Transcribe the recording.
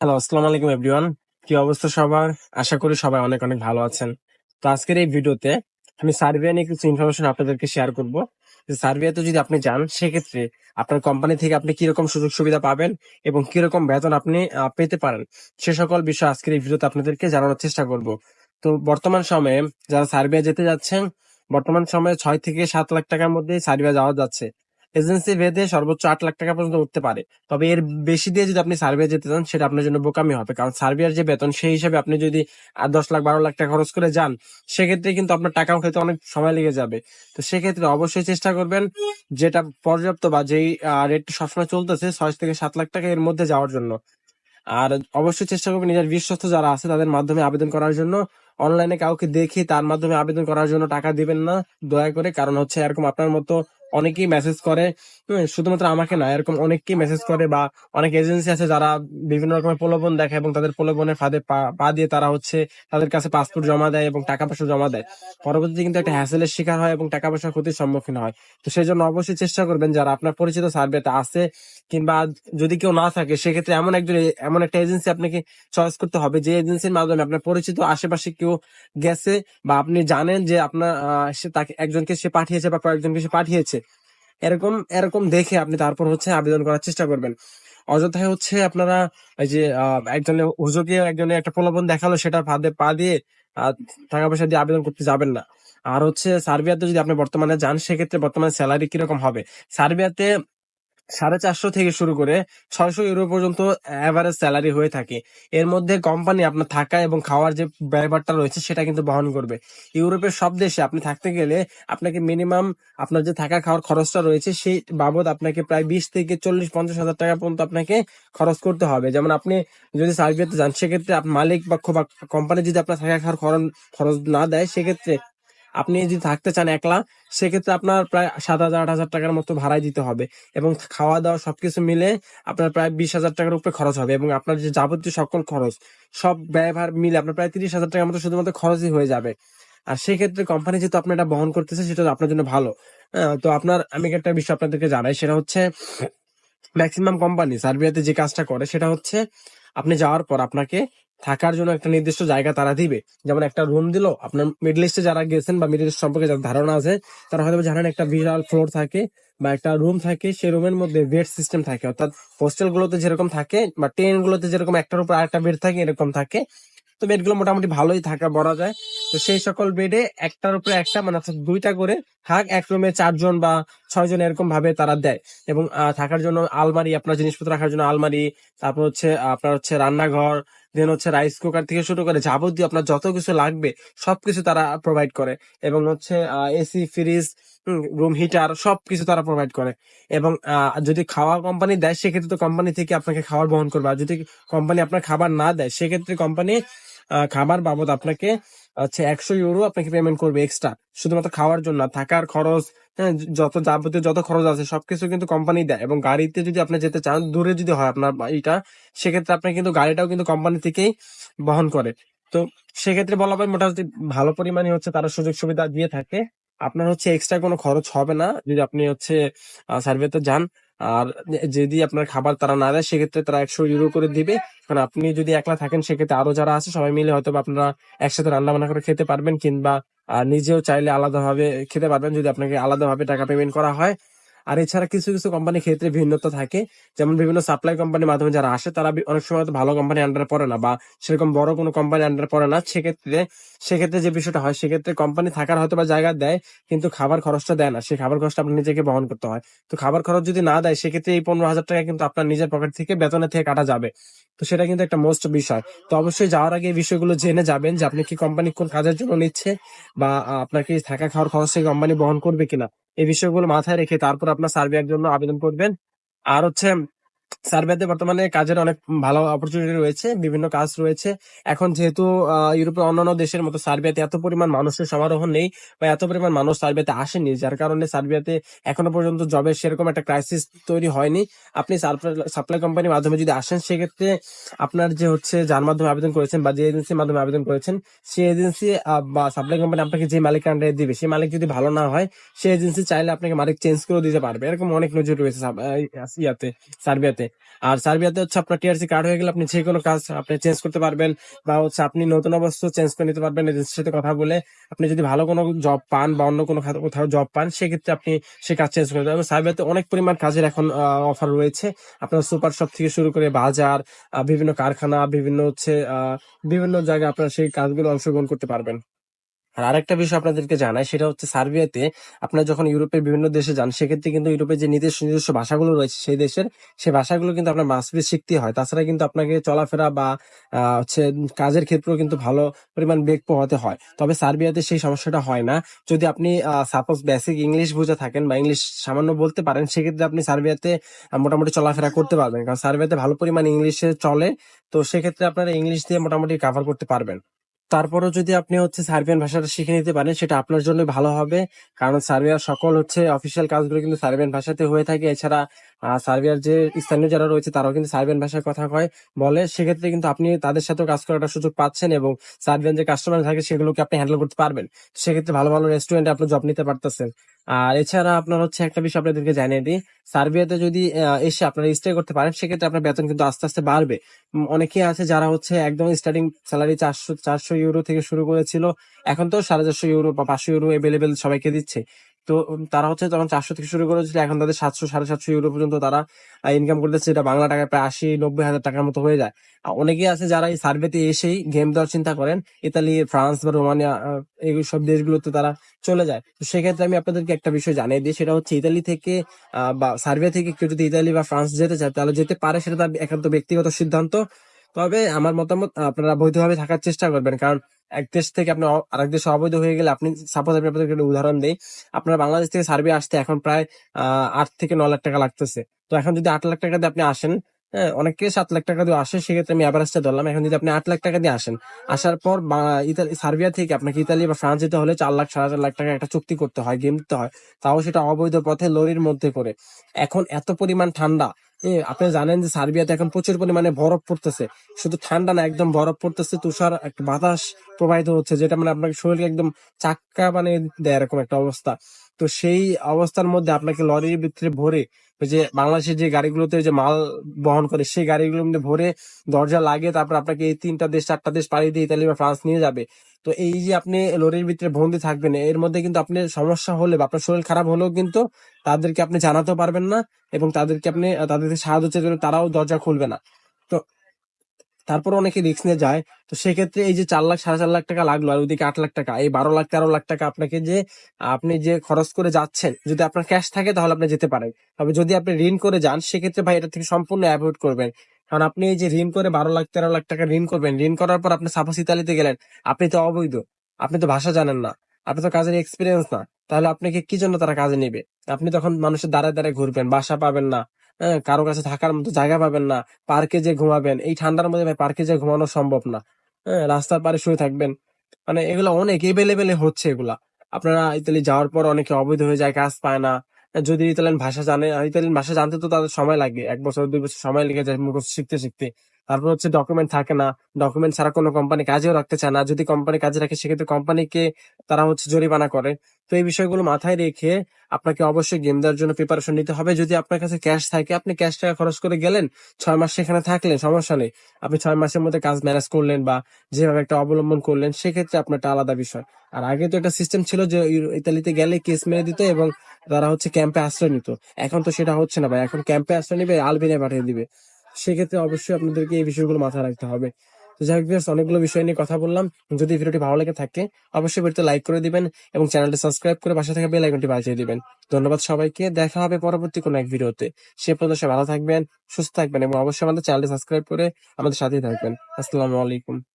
Hello আসসালামু আলাইকুম everyone কি অবস্থা সবার? আশা করি সবাই অনেক অনেক ভালো আছেন। তো আজকের এই ভিডিওতে আমি সার্ভে নিয়ে কিছু ইনফরমেশন আপনাদেরকে শেয়ার করব। যে সার্ভেতে যদি আপনি যান, সেক্ষেত্রে আপনার কোম্পানি থেকে আপনি কীরকম সুযোগ সুবিধা পাবেন এবং কীরকম বেতন আপনি পেতে পারেন, সে সকল বিষয় আজকের এই ভিডিওতে আপনাদেরকে জানানোর চেষ্টা করব। তো বর্তমান সময়ে যারা সার্ভে যেতে যাচ্ছেন, বর্তমান সময়ে ছয় থেকে সাত লাখ টাকার মধ্যে সার্ভে যাওয়া যাচ্ছে। এজেন্সি ভেদে সর্বোচ্চ আট লাখ টাকা পর্যন্ত উঠতে পারে। তবে এর বেশি দিয়ে যদি আপনি সার্ভে যেতে চান, সেটা আপনার জন্য বোকামি হবে। কারণ সার্ভিয়ার যে বেতন, সেই হিসাবে আপনি যদি দশ লাখ, বারো লাখ টাকা খরচ করে যান, সেক্ষেত্রে কিন্তু আপনার টাকাও খেতে অনেক সময় লেগে যাবে। তো সেক্ষেত্রে অবশ্যই চেষ্টা করবেন যেটা পর্যাপ্ত বা যেই রেট সবসময় চলতেছে, ছয় থেকে সাত লাখ টাকা এর মধ্যে যাওয়ার জন্য। আর অবশ্যই চেষ্টা করবেন নিজের বিশ্বস্ত যারা আছে, তাদের মাধ্যমে আবেদন করার জন্য। অনলাইনে কাউকে দেখে তার মাধ্যমে আবেদন করার জন্য টাকা দিবেন না, দয়া করে। কারণ হচ্ছে এরকম আপনার মতো অনেকেই মেসেজ করে শুধুমাত্র আমাকে না এরকম অনেককেই মেসেজ করে বা অনেক এজেন্সি আছে যারা বিভিন্ন রকমের প্রলোভন দেখায় এবং তাদের প্রলোভনের ফাঁদে পা দিয়ে তারা হচ্ছে তাদের কাছে পাসপোর্ট জমা দেয় এবং টাকা পয়সা জমা দেয়। পরবর্তীতে কিন্তু একটা হ্যাসেলের শিকার হয় এবং টাকা পয়সা ক্ষতির সম্মুখীন হয়। তো সেই জন্য অবশ্যই চেষ্টা করবেন যারা আপনার পরিচিত সার্ভেতে আছে কিংবা যদি কেউ না থাকে, সেক্ষেত্রে এমন একজন, এমন একটা এজেন্সি আপনাকে চয়েস করতে হবে যে এজেন্সির মাধ্যমে আপনার পরিচিত আশেপাশে কেউ গেছে বা আপনি জানেন যে আপনার সে তাকে, একজনকে সে পাঠিয়েছে বা কয়েকজনকে সে পাঠিয়েছে। এরকম এরকম দেখে আপনি তারপর হচ্ছে আবেদন করার চেষ্টা করবেন। অযথায় হচ্ছে আপনারা এই যে একজনে একজনের হুজুকে একজনের একটা প্রলোভন দেখাল, সেটার ফাঁদে পা দিয়ে টাকা পয়সা দিয়ে আবেদন করতে যাবেন না। আর হচ্ছে সার্বিয়াতে যদি আপনি বর্তমানে যান, সেক্ষেত্রে বর্তমানে স্যালারি কীরকম হবে? সার্বিয়াতে সাড়ে চারশো থেকে শুরু করে ছয়শো ইউরো পর্যন্ত অ্যাভারেজ স্যালারি হয়ে থাকে। এর মধ্যে কোম্পানি আপনার থাকা এবং খাওয়ার যে ব্যয়ভারটা রয়েছে সেটা কিন্তু বহন করবে। ইউরোপের সব দেশে আপনি থাকতে গেলে আপনাকে মিনিমাম আপনার যে থাকা খাওয়ার খরচটা রয়েছে সেই বাবদ আপনাকে প্রায় বিশ থেকে চল্লিশ, পঞ্চাশ হাজার টাকা পর্যন্ত আপনাকে খরচ করতে হবে। যেমন আপনি যদি সার্বিয়াতে যান সেক্ষেত্রে মালিক বা কোম্পানি যদি আপনার থাকা খাওয়ার খরচ না দেয়, সেক্ষেত্রে আপনি যদি থাকতে চান একলা সেক্ষেত্রে আপনার প্রায় সাত হাজার আট হাজার টাকার মতো ভাড়াই দিতে হবে এবং খাওয়া দাওয়া সবকিছু মিলে আপনার প্রায় বিশ হাজার টাকার উপরে খরচ হবে এবং আপনার যে যাবতীয় সকল খরচ সব ব্যয়ভার মিলে আপনার প্রায় তিরিশ হাজার টাকার মতো শুধুমাত্র খরচই হয়ে যাবে। আর সেক্ষেত্রে কোম্পানি যেহেতু আপনি এটা বহন করতেছে সেটা আপনার জন্য ভালো। হ্যাঁ, তো আপনার আমি একটা বিষয় আপনাদেরকে জানাই সেটা হচ্ছে ম্যাক্সিমাম কোম্পানি সার্বিয়াতে যে কাজটা করে সেটা হচ্ছে আপনি যাওয়ার পর আপনাকে থাকার জন্য একটা নির্দিষ্ট জায়গা তারা দিবে। যেমন একটা রুম দিল, আপনার মিডল ইস্টে যারা গেছেন বা মিডল ইস্ট সম্পর্কে যাদের ধারণা আছে, তারা হয়তো জানেন একটা বিশাল ফ্লোর থাকে বা একটা রুম থাকে, সেই রুমের মধ্যে বেড সিস্টেম থাকে। অর্থাৎ হোস্টেল গুলোতে যেরকম থাকে বা ট্রেন গুলোতে যেরকম একটার উপর আরেকটা বেড থাকে, এরকম থাকে। তো বেডগুলো মোটামুটি ভালোই থাকা বলা যায়। তো সেই সকল বেডে একটার উপরে একটা মানে অর্থাৎ দুইটা করে থাক এক রুমে চারজন বা ছয়জন এরকম ভাবে তারা দেয়। এবং থাকার জন্য আলমারি, আপনার জিনিসপত্র রাখার জন্য আলমারি, তারপর হচ্ছে, আপনার হচ্ছে রান্নাঘর দেন হচ্ছে রাইস কুকার থেকে শুরু করে যাবতীয় আপনার যত কিছু লাগবে, সবকিছু তারা প্রোভাইড করে। এবং হচ্ছে এসি ফ্রিজ রুম হিটার সবকিছু তারা প্রোভাইড করে। এবং যদি খাওয়া কোম্পানি দেয়, সেক্ষেত্রে তো কোম্পানি থেকে আপনাকে খাবার বহন করবে। আর যদি কোম্পানি আপনার খাবার না দেয়, সেক্ষেত্রে কোম্পানি খাবার বাবদ আপনাকে হচ্ছে একশো ইউরো আপনাকে পেমেন্ট করবে এক্সট্রা শুধুমাত্র খাওয়ার জন্য। থাকার খরচ হ্যাঁ, যত যাবতীয় যত খরচ আছে সবকিছু কিন্তু কোম্পানি দেয়। এবং গাড়িতে যদি আপনি যেতে চান দূরে যদি হয় আপনার এইটা সেক্ষেত্রে আপনি কিন্তু গাড়িটাও কিন্তু কোম্পানি থেকেই বহন করে। তো সেক্ষেত্রে বলা হয় মোটামুটি ভালো পরিমাণে হচ্ছে তারা সুযোগ সুবিধা দিয়ে থাকে। আপনার হচ্ছে এক্সট্রা কোনো খরচ হবে না। যদি আপনি হচ্ছে সার্ভেতে যান আর যদি আপনার খাবার তারা না দেয়, সেক্ষেত্রে তারা একশো ইউরো করে দিবে। কারণ আপনি যদি একলা থাকেন, সেক্ষেত্রে আরও যারা আছে, সবাই মিলে হয়তো আপনারা একসাথে রান্না বান্না করে খেতে পারবেন কিংবা নিজেও চাইলে আলাদাভাবে খেতে পারবেন। যদি আপনাকে আলাদাভাবে টাকা পেমেন্ট করা হয় আর এছাড়া কিছু কিছু কোম্পানির ক্ষেত্রে ভিন্নতা থাকে। যেমন বিভিন্ন সাপ্লাই কোম্পানির মাধ্যমে যারা আসে তারা অনেক সময় ভালো কোম্পানি আন্ডারে পড়ে না বা সেরকম বড় কোনো কোম্পানি আন্ডারে পড়ে না। সেক্ষেত্রে সেক্ষেত্রে যে বিষয়টা হয় সেক্ষেত্রে কোম্পানি থাকার হয়তো বা জায়গা দেয় কিন্তু খাবার খরচটা দেয় না। সেই খাবার খরচটা আপনার নিজেকে বহন করতে হয়। তো খাবার খরচ যদি না দেয় সেক্ষেত্রে এই পনেরো হাজার টাকা কিন্তু আপনার নিজের পকেট থেকে বেতনের থেকে কাটা যাবে। তো সেটা কিন্তু একটা মোস্ট বিষয়। তো অবশ্যই যাওয়ার আগে এই বিষয়গুলো জেনে যাবেন যে আপনি কি কোম্পানি কোন কাজের জন্য নিচ্ছে বা আহ, আপনার কি থাকা খাওয়ার খরচ থেকে কোম্পানি বহন করবে কিনা। এই বিষয়গুলো মাথায় রেখে তারপর আপনার সার্ভে জন্য আবেদন করবেন। আর হচ্ছে সার্ভেতে বর্তমানে কাজের অনেক ভালো অপরচুনিটি রয়েছে, বিভিন্ন কাজ রয়েছে। এখন যেহেতু ইউরোপের অন্যান্য দেশের মতো সার্বিয়াতে এত পরিমাণ মানুষের সমারোহ নেই বা এত পরিমাণ মানুষ সার্বিয়াতে আসেনি যার কারণে সার্বিয়াতে এখনও পর্যন্ত জবের সেরকম একটা ক্রাইসিস তৈরি হয়নি। আপনি সাপ্লাই কোম্পানির মাধ্যমে যদি আসেন, সেক্ষেত্রে আপনার যে হচ্ছে যার মাধ্যমে আবেদন করেছেন বা যে এজেন্সির মাধ্যমে আবেদন করেছেন সেই এজেন্সি বা সাপ্লাই কোম্পানি আপনাকে যে মালিক আন্ডারে দিবে সেই মালিক যদি ভালো না হয় সেই এজেন্সি চাইলে আপনাকে মালিক চেঞ্জ করে দিতে পারবে। এরকম অনেক নজর রয়েছে ইয়াতে সার্বিয়াতে সার্বিয়াতে। আর সার্বিয়াতে হচ্ছে আপনার টিআরসি কার্ড হয়ে গেলে আপনি যে কোনো কাজ আপনি চেঞ্জ করতে পারবেন বা হচ্ছে আপনি নতুন অবস্থা চেঞ্জ করে নিতে পারবেন এজেন্সির সাথে কথা বলে আপনি যদি ভালো কোনো জব পান বা অন্য কোনো কোথাও জব পান, সেক্ষেত্রে আপনি সে কাজ চেঞ্জ করে দেবেন। সার্বিয়াতে অনেক পরিমাণ কাজের এখন অফার রয়েছে। আপনার সুপার শপ থেকে শুরু করে বাজার বিভিন্ন কারখানা, বিভিন্ন হচ্ছে বিভিন্ন জায়গায় আপনার সেই কাজগুলো অংশগ্রহণ করতে পারবেন। আর আরেকটা বিষয় আপনাদেরকে জানাই, সেটা হচ্ছে সার্বিয়াতে আপনারা যখন ইউরোপের বিভিন্ন দেশে যান, সেক্ষেত্রে কিন্তু ইউরোপের যে নিজস্ব নিজস্ব ভাষাগুলো রয়েছে, সেই দেশের সেই ভাষাগুলো কিন্তু আপনার মাসবি শিখতে হয়। তাছাড়া কিন্তু আপনাকে চলাফেরা বা হচ্ছে কাজের ক্ষেত্রেও কিন্তু ভালো পরিমাণ বেগ পোহাতে হয়। তবে সার্বিয়াতে সেই সমস্যাটা হয় না। যদি আপনি সাপোজ বেসিক ইংলিশ বুঝে থাকেন বা ইংলিশ সামান্য বলতে পারেন, সেক্ষেত্রে আপনি সার্বিয়াতে মোটামুটি চলাফেরা করতে পারবেন। কারণ সার্বিয়াতে ভালো পরিমাণ ইংলিশে চলে, তো সেক্ষেত্রে আপনারা ইংলিশ দিয়ে মোটামুটি কাভার করতে পারবেন। তারপরও যদি আপনি হচ্ছে সার্বিয়ান ভাষাটা শিখে নিতে পারেন, সেটা আপনার জন্য ভালো হবে। কারণ সার্বিয়ার সকল হচ্ছে অফিসিয়াল কাজগুলো কিন্তু সার্বিয়ান ভাষাতে হয়ে থাকে। এছাড়া আহ, সার্বিয়ার যে স্থানীয় যারা রয়েছে তারাও কিন্তু সার্বিয়ান ভাষায় কথা কয় বলে। সেক্ষেত্রে কিন্তু আপনি তাদের সাথেও কাজ করার সুযোগ পাচ্ছেন এবং সার্বিয়ান যে কাস্টমার থাকে সেগুলোকে আপনি হ্যান্ডেল করতে পারবেন। সেক্ষেত্রে ভালো ভালো রেস্টুরেন্টে আপনি জব নিতে পারতেছেন। আর এছাড়া আপনার হচ্ছে একটা বিষয় আপনাদেরকে জানিয়ে দিই। সার্বিয়াতে যদি এসে আপনারা স্টে করতে পারেন সেক্ষেত্রে আপনার বেতন কিন্তু আস্তে আস্তে বাড়বে। অনেকেই আছে যারা হচ্ছে একদম স্টার্টিং স্যালারি চারশো চারশো ইউরো থেকে শুরু করেছিল এখন তো সাড়ে চারশো ইউরো বা পাঁচশো ইউরো এভেলেবেল সবাইকে দিচ্ছে। তো তারা হচ্ছে তখন চারশো থেকে শুরু করেছিল এখন তাদের সাতশো, সাড়ে সাতশো ইউরো পর্যন্ত তারা ইনকাম করতেছে এটা বাংলা টাকায় প্রায় আশি, নব্বই হাজার টাকার মতো হয়ে যায়। অনেকেই আছে যারা এই সার্ভেতে এসেই গেম দেওয়ার চিন্তা করেন ইতালি ফ্রান্স বা রোমানিয়া এই সব দেশগুলোতে তারা চলে যায়। তো সেক্ষেত্রে আমি আপনাদেরকে একটা বিষয় জানিয়ে দিই, সেটা হচ্ছে ইতালি থেকে বা সার্ভে থেকে কেউ যদি ইতালি বা ফ্রান্স যেতে চায়, তাহলে যেতে পারে সেটা তার একান্ত ব্যক্তিগত সিদ্ধান্ত। তবে আমার মতামত, আপনারা বৈধভাবে থাকার চেষ্টা করবেন। কারণ এক দেশ থেকে আপনি আরেক দেশে অবৈধ হয়ে গেলে আপনি সাপোজ আমি আপনাদেরকে একটা উদাহরণ দিই। আপনারা বাংলাদেশ থেকে সার্বিয়া আসতে এখন প্রায় আট থেকে ন লাখ টাকা লাগতেছে। তো এখন যদি আট লাখ টাকা দিয়ে আপনি আসেন হ্যাঁ অনেকে সাত লাখ টাকা দিয়ে আসে, সেক্ষেত্রে আমি অ্যাভারেজটা ধরলাম। এখন যদি আপনি আট লাখ টাকা দিয়ে আসেন, আসার পর ইতালি, সার্বিয়া থেকে আপনাকে ইতালি বা ফ্রান্স যেতে হলে চার লাখ, সাড়ে চার লাখ টাকা একটা চুক্তি করতে হয় গেম হয়। তাও সেটা অবৈধ পথে লরির মধ্যে করে। এখন এত পরিমাণ ঠান্ডা এ, আপনি জানেন যে সার্বিয়াতে এখন প্রচুর পরিমাণে বরফ পড়তেছে। শুধু ঠান্ডা না একদম বরফ পড়তেছে তুষার একটা বাতাস প্রবাহিত হচ্ছে যেটা মানে আপনাকে শরীরকে একদম চাক্কা মানে দেয় এরকম একটা অবস্থা। তো সেই অবস্থার মধ্যে আপনাকে লরির ভিতরে ভরে ওই যে বাংলাদেশের যে গাড়িগুলোতে যে মাল বহন করে, সেই গাড়িগুলোর মধ্যে ভরে দরজা লাগে তারপর আপনাকে এই তিনটা দেশ, চারটা দেশ পাড়ি দিয়ে ইতালি বা ফ্রান্স নিয়ে যাবে। তো এই যে আপনি লরির ভিতরে বন্দি থাকবেন, এর মধ্যে কিন্তু আপনি সমস্যা হলে বা আপনার শরীর খারাপ হলেও কিন্তু তাদেরকে আপনি জানাতেও পারবেন না এবং তাদেরকে আপনি, তাদেরকে সাহায্য গেলে তারাও দরজা খুলবে না। তারপর অনেকে রিস্ক নিয়ে যায়। তো সেক্ষেত্রে এই যে চার লাখ, সাড়ে চার লাখ টাকা লাগল আর ওইদিকে আট লাখ টাকা, এই বারো লাখ, তেরো লাখ টাকা আপনাকে যে, আপনি যে খরচ করে যাচ্ছেন, যদি আপনার ক্যাশ থাকে তাহলে আপনি যেতে পারেন। তবে যদি আপনি ঋণ করে যান, সেক্ষেত্রে ভাই এটা থেকে সম্পূর্ণ অ্যাভয়েড করবেন। কারণ আপনি এই যে ঋণ করে বারো লাখ, তেরো লাখ টাকা ঋণ করবেন, ঋণ করার পর আপনি সাপোজ ইতালিতে গেলেন, আপনি তো অবৈধ, আপনি তো ভাষা জানেন না, আপনি তো কাজের এক্সপিরিয়েন্স না, তাহলে আপনাকে কি জন্য তারা কাজে নেবে? আপনি তখন মানুষের দ্বারে দ্বারে ঘুরবেন, বাসা পাবেন না কারও কাছে থাকার মতো জায়গা পাবেন না, পার্কে যে ঘুমাবেন। এই ঠান্ডার মধ্যে ভাই পার্কে যে ঘুমানো সম্ভব না। হ্যাঁ রাস্তার পারে শুয়ে থাকবেন। মানে এগুলো অনেক এভেলেবেলে হচ্ছে এগুলা। আপনারা ইতালি যাওয়ার পর অনেকে অবৈধ হয়ে যায়, কাজ পায় না। যদি ইতালিয়ান ভাষা জানে ইতালিয়ান ভাষা জানতে তো তাদের সময় লাগে, এক বছর, দুই বছর সময় লেগে যায় মুখস্থ শিখতে শিখতে। তারপর হচ্ছে ডকুমেন্ট থাকে না। ডকুমেন্ট ছাড়া কোনো কোম্পানি কাজেও রাখতে চায় না। যদি কোম্পানি কাজে রাখে, সেক্ষেত্রে কোম্পানিকে তারা হচ্ছে জরিমানা করে। তো এই বিষয়গুলো মাথায় রেখে আপনাকে অবশ্যই গেম দেওয়ার জন্য প্রিপারেশন নিতে হবে। যদি আপনার কাছে ক্যাশ থাকে, আপনি ক্যাশ টাকা খরচ করে গেলেন, ছয় মাস সেখানে থাকলেন, সমস্যা নেই। আপনি ছয় মাসের মধ্যে কাজ ম্যানেজ করলেন বা যেভাবে একটা অবলম্বন করলেন, সেক্ষেত্রে আপনার একটা আলাদা বিষয়। আর আগে তো একটা সিস্টেম ছিল যে ইতালিতে গেলে কেস মেরে দিত এবং তারা হচ্ছে ক্যাম্পে আশ্রয় নিত। এখন তো সেটা হচ্ছে না ভাই। এখন ক্যাম্পে আশ্রয় নিবে, আলবেনিয়া পাঠিয়ে দিবে। সেক্ষেত্রে অবশ্যই আপনাদেরকে এই বিষয়গুলো মাথায় রাখতে হবে। তো যাই হোক অনেকগুলো বিষয় নিয়ে কথা বললাম। যদি ভিডিওটি ভালো লেগে থাকে, অবশ্যই ভিডিওতে লাইক করে দিবেন এবং চ্যানেলটি সাবস্ক্রাইব করে পাশে থাকা বেল আইকনটি বাজিয়ে দিবেন। ধন্যবাদ সবাইকে। দেখা হবে পরবর্তী কোনো এক ভিডিওতে। সে পর্যন্ত ভালো থাকবেন, সুস্থ থাকবেন এবং অবশ্যই আমাদের চ্যানেলটি সাবস্ক্রাইব করে আমাদের সাথেই থাকবেন। আসসালামু আলাইকুম।